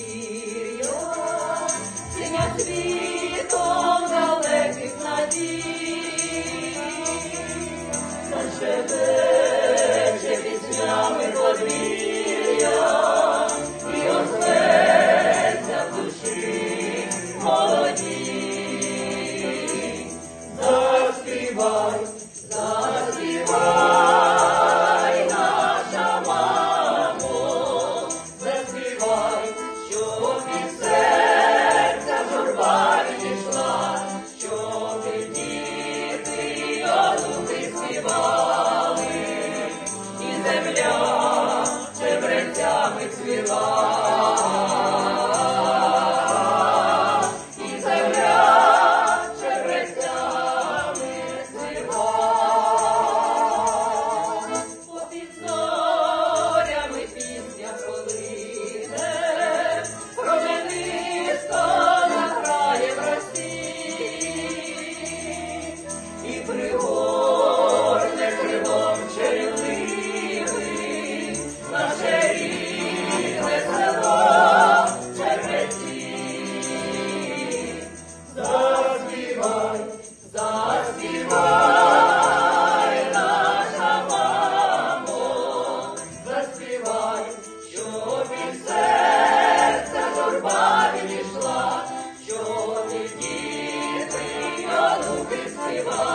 вечір'я, синя світом далеких надій, зашебече Shiva. oh